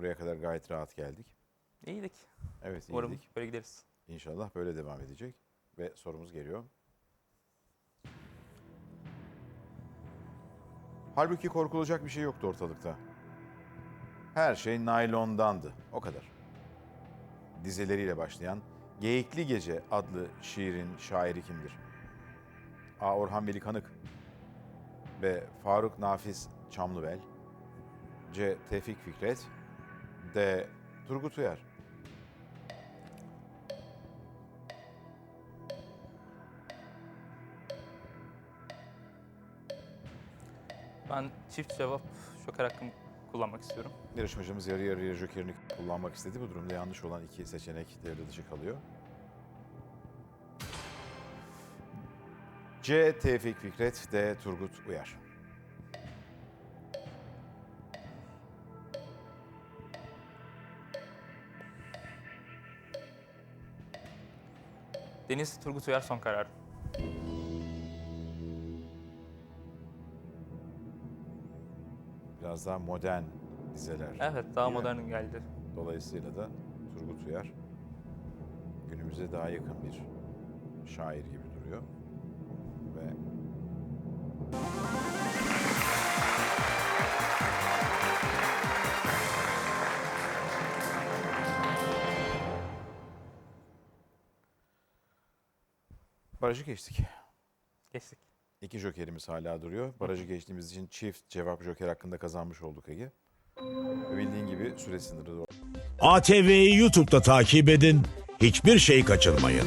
Buraya kadar gayet rahat geldik. İyiydik. Evet Umarım iyiydik. böyle gideriz. İnşallah böyle devam edecek. Ve sorumuz geliyor. Halbuki korkulacak bir şey yoktu ortalıkta. Her şey naylondandı. O kadar. Dizeleriyle başlayan Geyikli Gece adlı şiirin şairi kimdir? A. Orhan Veli Kanık B. Faruk Nafiz Çamlıbel C. Tevfik Fikret D. Turgut Uyar Ben çift cevap şoker hakkımı kullanmak istiyorum. Yarışmacımız yarı yarıya jokerini kullanmak istedi. Bu durumda yanlış olan iki seçenek devre dışı kalıyor. C. Tevfik Fikret, D. Turgut Uyar. Deniz Turgut Uyar son karar. Biraz daha modern dizeler. Evet daha Değil mi? modern geldi. Dolayısıyla da Turgut Uyar günümüze daha yakın bir şair gibi duruyor. Barajı geçtik. Geçtik. İki jokerimiz hala duruyor. Barajı geçtiğimiz için çift cevap joker hakkında kazanmış olduk Ege. Bildiğin gibi süre sınırı da ATV'yi YouTube'da takip edin, hiçbir şey kaçırmayın.